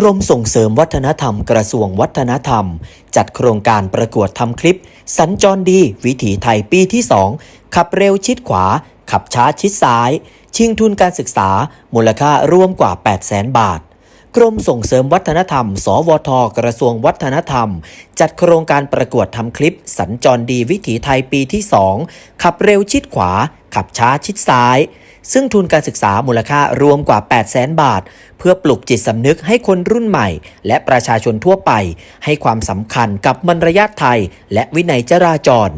กรมส่งเสริมวัฒนธรรมกระทรวงวัฒนธรรม จัดโครงการประกวดทำคลิป สัญจรดี วิถีไทยปีที่ 2 ขับเร็วชิดขวา ขับช้าชิดซ้าย ชิงทุนการศึกษา มูลค่ารวมกว่า 8 0 0 0 0 0บาท กรมส่งเสริมวัฒนธรรม สวท กระทรวงวัฒนธรรม จัดโครงการประกวดทำคลิป สัญจรดีวิถีไทยปีที่ 2 ขับเร็วชิดขวาขับช้าชิดซ้าย ซึ่งทุนการศึกษามูลค่ารวมกว่า 8 0 0แสนบาท เพื่อปลุกจิตสำนึกให้คนรุ่นใหม่ และประชาชนทั่วไป ให้ความสำคัญกับมารยาทไทย และวินัยจราจร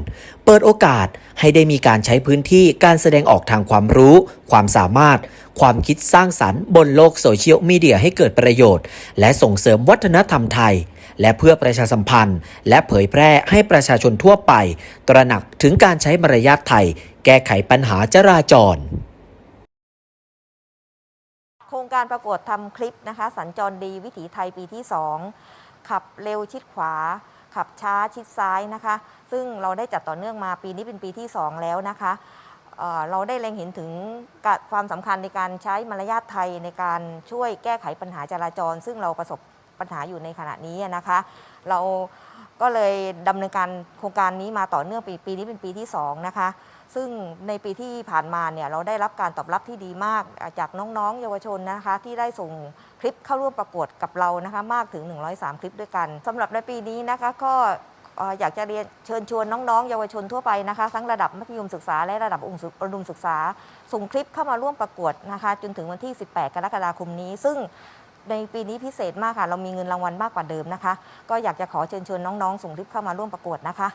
เปิดโอกาสให้ได้มีการใช้พื้นที่การแสดงออกทางความรู้ ความสามารถ ความคิดสร้างสรรค์บนโลกโซเชียลมีเดียให้เกิดประโยชน์ และส่งเสริมวัฒนธรรมไทย และเพื่อประชาสัมพันธ์ และเผยแพร่ให้ประชาชนทั่วไป ตระหนักถึงการใช้มารยาทไทย แก้ไขปัญหาจราจร โครงการประกวดทำคลิปนะคะ สัญจรดีวิถีไทยปีที่ 2 ขับเร็วชิดขวา ขับช้าชิดซ้ายนะคะ ซึ่งเราได้จัดต่อเนื่องมาปีนี้เป็นปีที่ 2 แล้วนะคะเราได้เล็งเห็นถึงความสำคัญในการใช้มารยาทไทยในการช่วยแก้ไขปัญหาจราจร ซึ่งเราประสบ ปัญหาอยู่ในขณะนี้นะคะ เราก็เลยดำเนินการโครงการนี้มาต่อเนื่องปีปีนี้เป็นปีที่2นะคะซึ่งในปีที่ผ่านมาเนี่ยเราได้รับการตอบรับที่ดีมากจากน้องๆ เยาวชนนะคะ ที่ได้ส่งคลิปเข้าร่วมประกวดกับเรานะคะมากถึง 103 คลิปด้วยกันสำหรับในปีนี้นะคะก็เอ่ออยากจะเรียนเชิญชวนน้องๆ เยาวชนทั่วไปนะคะ ทั้งระดับมัธยมศึกษาและระดับองค์อุดมศึกษา ส่งคลิปเข้ามาร่วมประกวดนะคะ จนถึงวันที่ 18 กรกฎาคมนี้ ซึ่ง ในปีนี้พิเศษมากค่ะ เรามีเงินรางวัลมากกว่าเดิมนะคะ ก็อยากจะขอเชิญชวนน้องๆ ส่งคลิปเข้ามาร่วมประกวดนะคะ